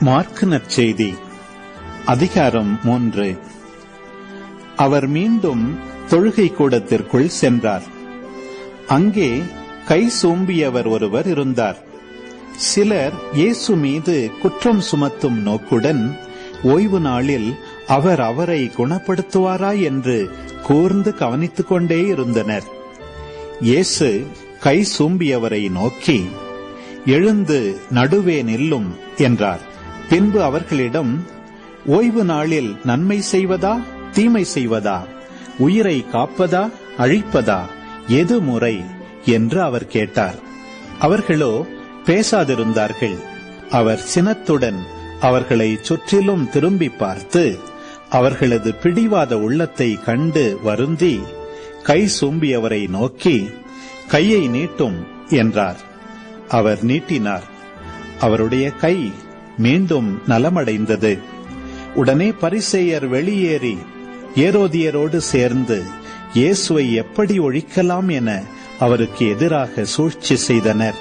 Mark நற்செய்தி அதிகாரம் மூன்று. அவர் மீண்டும் தொழுகை கூடத்திற்குள் சென்றார். அங்கே கை சூம்பியவர் ஒருவர் இருந்தார். சிலர் இயேசு மீது குற்றம் சுமத்தும் நோக்குடன் ஓய்வு நாளில் அவர் அவரை குணப்படுத்துவாரா என்று கூர்ந்து கவனித்துக் கொண்டே இருந்தனர். இயேசு கை சூம்பியவரை நோக்கி எழுந்து நடுவே நில்லும் என்றார். பின்பு அவர்களிடம் ஓய்வு நாளில் நன்மை செய்வதா? தீமை செய்வதா? உயிரை காப்பதா? அழிப்பதா? எது முறை? என்று அவர் கேட்டார். அவர்களோ பேசாதிருந்தார்கள். அவர் சினத்துடன் அவர்களை சுற்றிலும் திரும்பி பார்த்து அவர்களது பிடிவாத உள்ளத்தை கண்டு வருந்தி கை சூம்பியவரை நோக்கி கையை நீட்டும் என்றார். அவர் நீட்டினார். அவருடைய கை மீண்டும் நலமடைந்தது. உடனே பரிசேயர் வெளியேறி ஏரோதியரோடு சேர்ந்து இயேசுவை எப்படி ஒழிக்கலாம் என அவருக்கு எதிராக சூழ்ச்சி செய்தனர்.